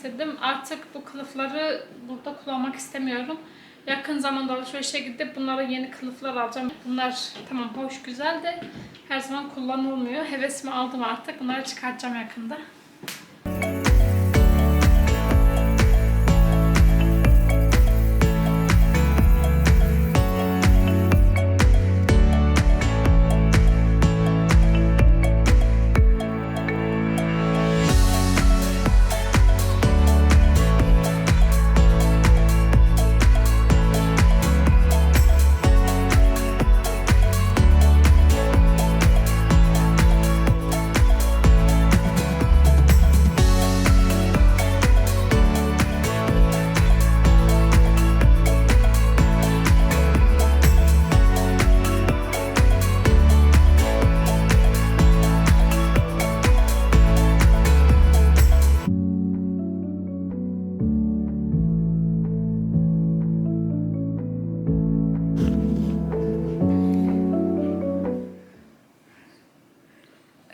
istedim. Artık bu kılıfları burada kullanmak istemiyorum. Yakın zamanda alışverişe gidip bunlara yeni kılıflar alacağım. Bunlar tamam hoş güzel de her zaman kullanılmıyor. Hevesimi aldım artık. Bunları çıkartacağım yakında.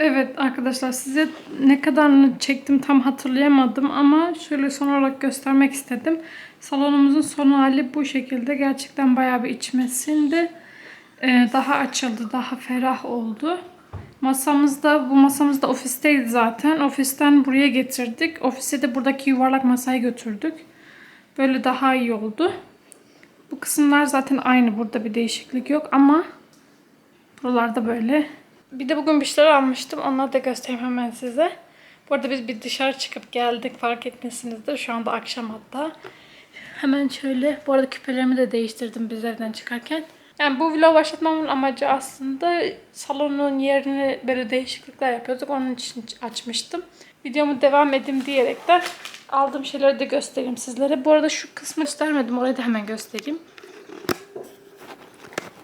Evet arkadaşlar size ne kadarını çektim tam hatırlayamadım ama şöyle son olarak göstermek istedim. Salonumuzun son hali bu şekilde. Gerçekten bayağı bir içmesinde daha açıldı, daha ferah oldu. Masamızda, bu masamızda ofisteydi zaten. Ofisten buraya getirdik. Ofise de buradaki yuvarlak masayı götürdük. Böyle daha iyi oldu. Bu kısımlar zaten aynı. Burada bir değişiklik yok ama buralarda böyle bir de bugün bir şeyler almıştım. Onları da göstereyim hemen size. Bu arada biz bir dışarı çıkıp geldik. Fark etmişsinizdir. Şu anda akşam hatta. Hemen şöyle. Bu arada küpelerimi de değiştirdim biz evden çıkarken. Yani bu vlog başlatmamın amacı aslında salonun yerini böyle değişiklikler yapıyorduk. Onun için açmıştım. Videomu devam edeyim diyerekten aldığım şeyleri de göstereyim sizlere. Bu arada şu kısmı göstermedim. Orayı da hemen göstereyim.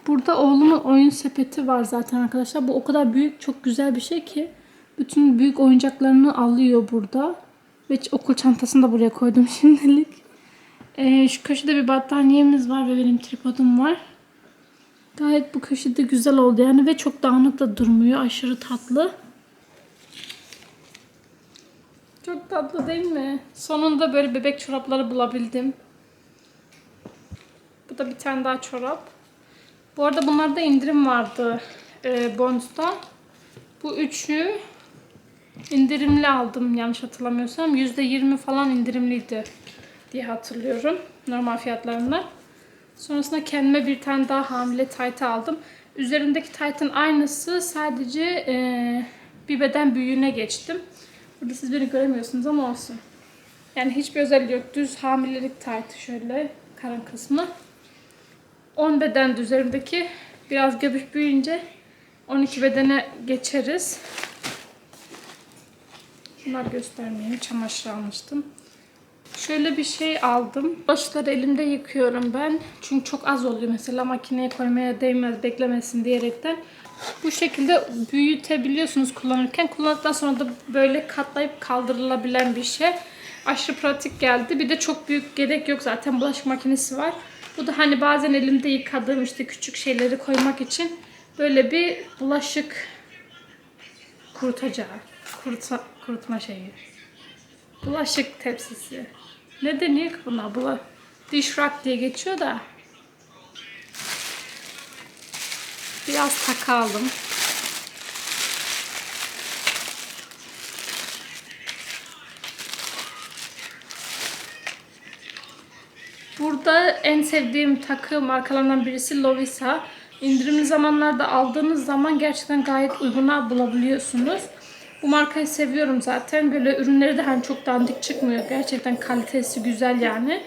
Burada oğlumun oyun sepeti var zaten arkadaşlar. Bu o kadar büyük, çok güzel bir şey ki. Bütün büyük oyuncaklarını alıyor burada. Ve okul çantasını da buraya koydum şimdilik. Ee, şu köşede bir battaniyemiz var ve benim tripodum var. Gayet bu köşede güzel oldu yani ve çok dağınık da durmuyor. Aşırı tatlı. Çok tatlı değil mi? Sonunda böyle bebek çorapları bulabildim. Bu da bir tane daha çorap. Bu arada bunlarda indirim vardı e, Bonds'ta. Bu üçü indirimli aldım yanlış hatırlamıyorsam. %20 falan indirimliydi diye hatırlıyorum normal fiyatlarından. Sonrasında kendime bir tane daha hamile tayt aldım. Üzerindeki taytın aynısı sadece e, bir beden büyüğüne geçtim. Burada siz beni göremiyorsunuz ama olsun. Yani hiçbir özelliği yok. Düz hamilelik taytı şöyle karın kısmı. 10 beden üzerimdeki biraz göbüş büyüyünce 12 bedene geçeriz. Bunlar göstermeyeyim. Çamaşır almıştım. Şöyle bir şey aldım. Başları elimde yıkıyorum ben. Çünkü çok az oluyor mesela makineye koymaya değmez beklemesin diyerekten. Bu şekilde büyütebiliyorsunuz kullanırken. Kullandıktan sonra da böyle katlayıp kaldırılabilen bir şey. Aşırı pratik geldi. Bir de çok büyük gerek yok zaten bulaşık makinesi var. Bu da hani bazen elimde yıkadığım işte küçük şeyleri koymak için böyle bir bulaşık kurutacağı, kurutma, kurutma şeyi. Bulaşık tepsisi. Ne deniyor ki buna? Bula dish rack diye geçiyor da. Biraz takalım. Burada en sevdiğim takı markalarından birisi Lovisa. İndirimli zamanlarda aldığınız zaman gerçekten gayet uyguna bulabiliyorsunuz. Bu markayı seviyorum zaten. Böyle ürünleri de hani çok dandik çıkmıyor. Gerçekten kalitesi güzel yani.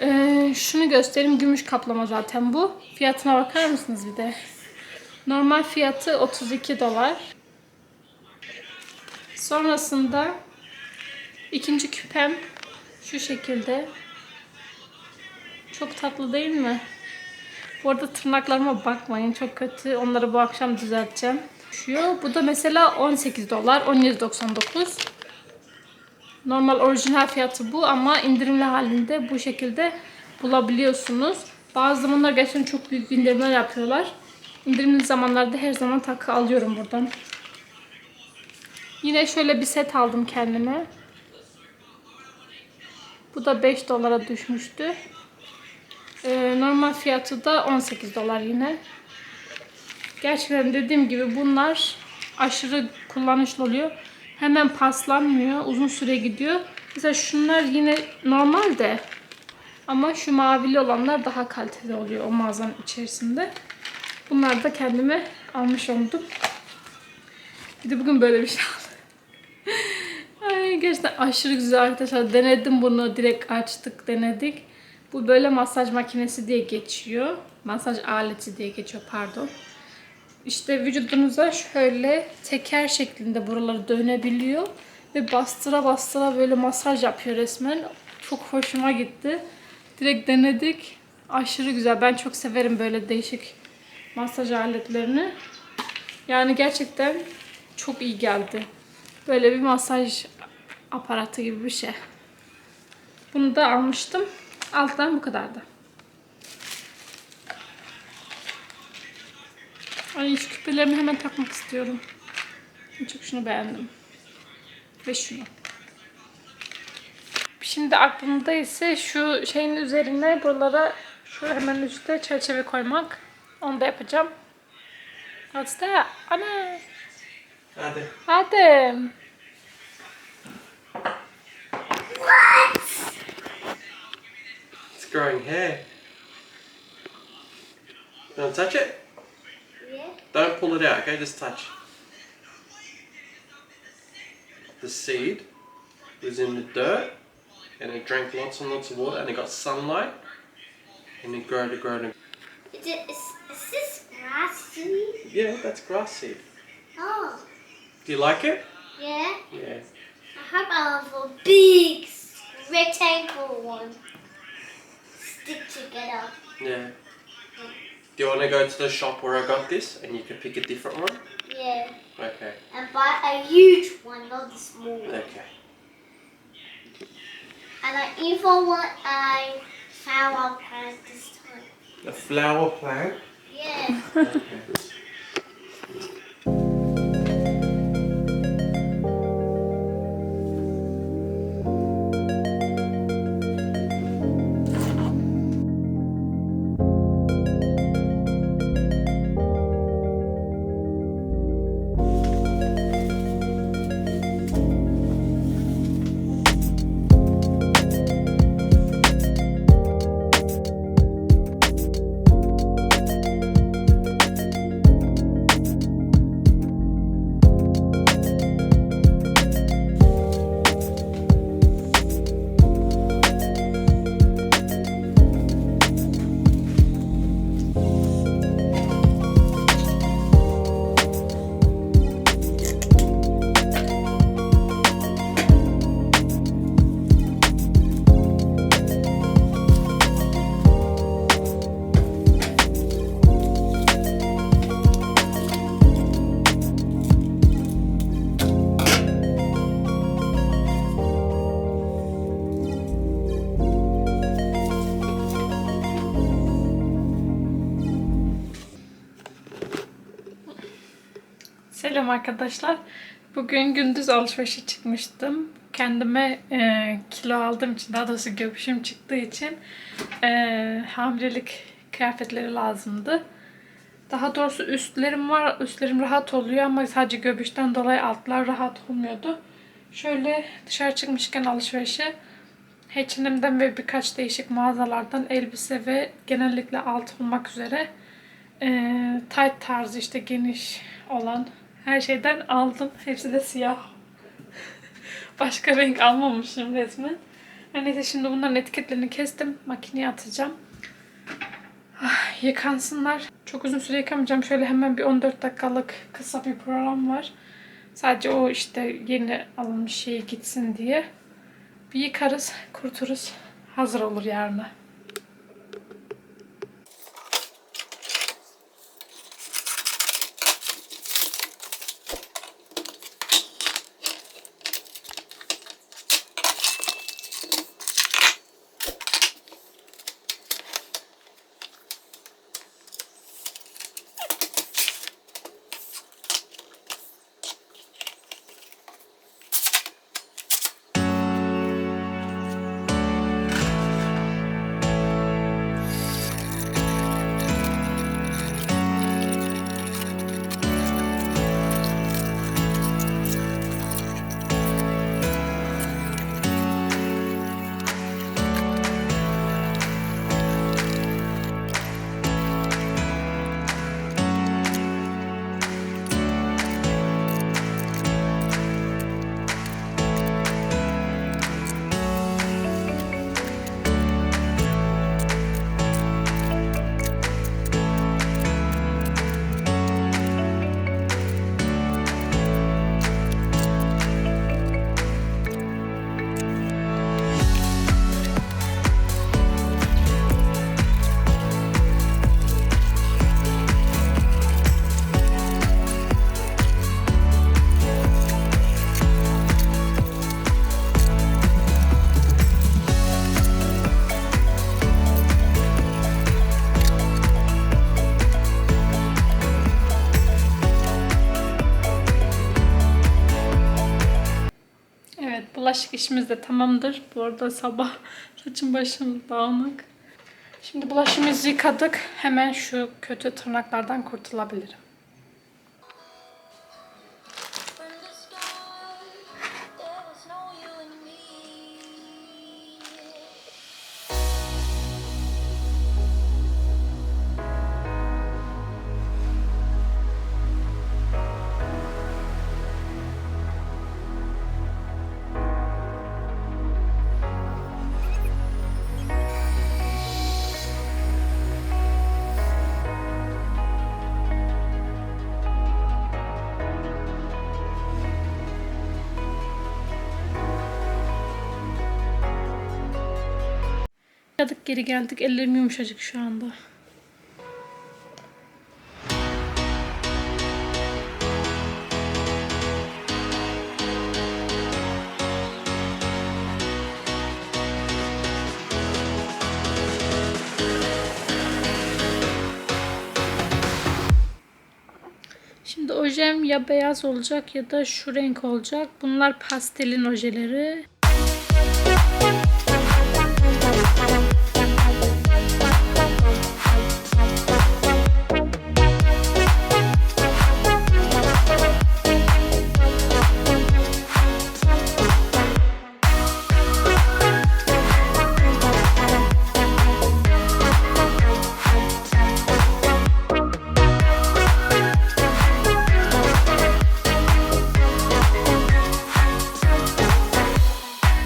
Ee, şunu göstereyim. Gümüş kaplama zaten bu. Fiyatına bakar mısınız bir de? Normal fiyatı 32 dolar. Sonrasında ikinci küpem şu şekilde. Çok tatlı değil mi? Bu arada tırnaklarıma bakmayın. Çok kötü. Onları bu akşam düzelteceğim. Şu, bu da mesela 18 dolar. 17.99. Normal orijinal fiyatı bu ama indirimli halinde bu şekilde bulabiliyorsunuz. Bazı zamanlar gerçekten çok büyük indirimler yapıyorlar. İndirimli zamanlarda her zaman takı alıyorum buradan. Yine şöyle bir set aldım kendime. Bu da 5 dolara düşmüştü. Ee, normal fiyatı da 18 dolar yine. Gerçekten dediğim gibi bunlar aşırı kullanışlı oluyor. Hemen paslanmıyor. Uzun süre gidiyor. Mesela şunlar yine normal de ama şu mavili olanlar daha kaliteli oluyor o mağazanın içerisinde. Bunlar da kendime almış oldum. Bir de bugün böyle bir şey aldım. Ay gerçekten aşırı güzel arkadaşlar. Denedim bunu. Direkt açtık denedik. Bu böyle masaj makinesi diye geçiyor. Masaj aleti diye geçiyor pardon. İşte vücudunuza şöyle teker şeklinde buraları dönebiliyor. Ve bastıra bastıra böyle masaj yapıyor resmen. Çok hoşuma gitti. Direkt denedik. Aşırı güzel. Ben çok severim böyle değişik masaj aletlerini. Yani gerçekten çok iyi geldi. Böyle bir masaj aparatı gibi bir şey. Bunu da almıştım. Alttan bu kadardı. Ay şu küpelerimi hemen takmak istiyorum. Çok şunu beğendim. Ve şunu. Şimdi aklımda ise şu şeyin üzerine buralara şu hemen üstte çerçeve koymak. Onu da yapacağım. That? Ana. Hadi. Adem. Growing hair. You want to touch it? Yeah. Don't pull it out, okay? Just touch. The seed was in the dirt and it drank lots and lots of water and it got sunlight and it grew to grow to. Is, it, is, is this grassy? Yeah, that's grass seed. Oh, Do you like it? yeah. Yeah. I hope I have a big rectangle one. Stick together. Yeah. Do you want to go to the shop where I got this and you can pick a different one? Yeah. Okay. And buy a huge one, not the small one. Okay. And I even want a flower plant this time. A flower plant. Yeah. Okay. Selam arkadaşlar. Bugün gündüz alışverişe çıkmıştım. Kendime e, kilo aldığım için, daha doğrusu göbüşüm çıktığı için e, hamilelik kıyafetleri lazımdı. Daha doğrusu üstlerim var, üstlerim rahat oluyor ama sadece göbüşten dolayı altlar rahat olmuyordu. Şöyle dışarı çıkmışken alışverişe H&M'den ve birkaç değişik mağazalardan elbise ve genellikle alt olmak üzere e, tight tarzı işte geniş olan her şeyden aldım. Hepsi de siyah. Başka renk almamışım resmen. Her neyse şimdi bunların etiketlerini kestim. Makineye atacağım. Ah, yıkansınlar. Çok uzun süre yıkamayacağım. Şöyle hemen bir 14 dakikalık kısa bir program var. Sadece o işte yeni alınmış şey gitsin diye. Bir yıkarız, kuruturuz. Hazır olur yarına. Bulaşık işimiz de tamamdır. Bu arada sabah saçım başım dağınık. Şimdi bulaşığımızı yıkadık. Hemen şu kötü tırnaklardan kurtulabilirim. Yıkadık geri geldik. Ellerim yumuşacık şu anda. Şimdi ojem ya beyaz olacak ya da şu renk olacak. Bunlar pastelin ojeleri.